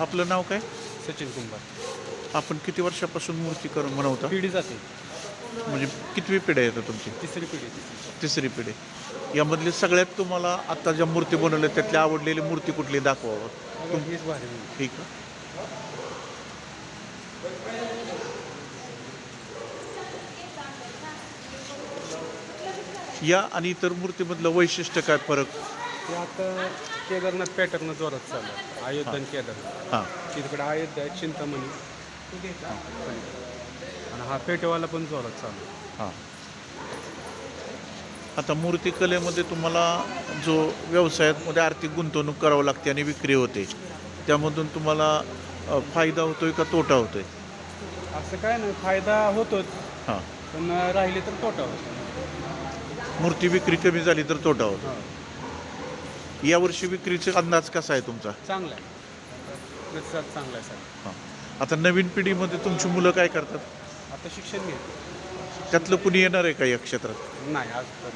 आपलं नाव काय? सचिन कुंभार. आपण किती वर्षापासून मूर्ती करून बनवता? पिढी जाते. म्हणजे कितवी पिढी आहे आता तुमची? तिसरी पिढी तिसरी. पिढी. यामधली सगळ्यात तुम्हाला आता ज्या मूर्ती बनवल्या त्यातली आवडलेली मूर्ती कुठली दाखवावं? तुम हीच भारी. ठीक आहे. या आणि इतर मूर्तीमधलं वैशिष्ट्य काय फरक? ते आता केदारनाथ पॅटर्न जोरात चालू आहे. अयोध्या आणि केदारनाथ. हां. तिकडे अयोध्या आहे चिंतामणी. आणि हा पेटेवाला पण जोरात चालू आहे. हां. आता मूर्तिकलेमध्ये तुम्हाला जो व्यवसायामध्ये आर्थिक गुंतवणूक करावं लागते आणि विक्री होते त्यामधून तुम्हाला अ, फायदा होतोय का तोटा होतोय? असं काय नाही फायदा होतोच. हां. पण राहिले तर तोटा होतो. मूर्ती विक्री कमी झाली तर तोटा होतो. हा. यावर्षी विक्रीचा अंदाज कसा आहे तुमचा? चांगला आहे. प्रतिसाद चांगला आहे सर. हां. आता नवीन पिढीमध्ये तुमची मुलं काय करतात? आता शिक्षण घेत. त्यातलं कुणी येणार आहे का या क्षेत्रात? नाही आज तर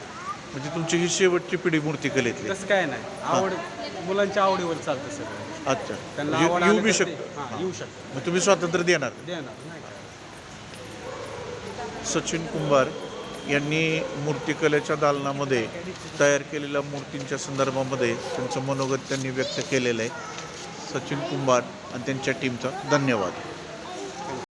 म्हणजे तुमची ही शेवटची पिढी मूर्तिकलेतली. तसं काय नाही. आवड मुलांच्या आवडीवर चालतं सगळं अच्छा. त्यांना म्हणजे आवड येऊ बी तर ते- शकतो. हां, येऊ शकतं. मग तुम्ही स्वातंत्र्य देणार? देणार नाही. का? सचिन कुंभार यांनी मूर्तिकलेच्या दालनामध्ये तयार केलेल्या मूर्तींच्या संदर्भामध्ये त्यांचं मनोगत त्यांनी व्यक्त केलेलं आहे. सचिन कुंभार आणि त्यांच्या टीमचा धन्यवाद.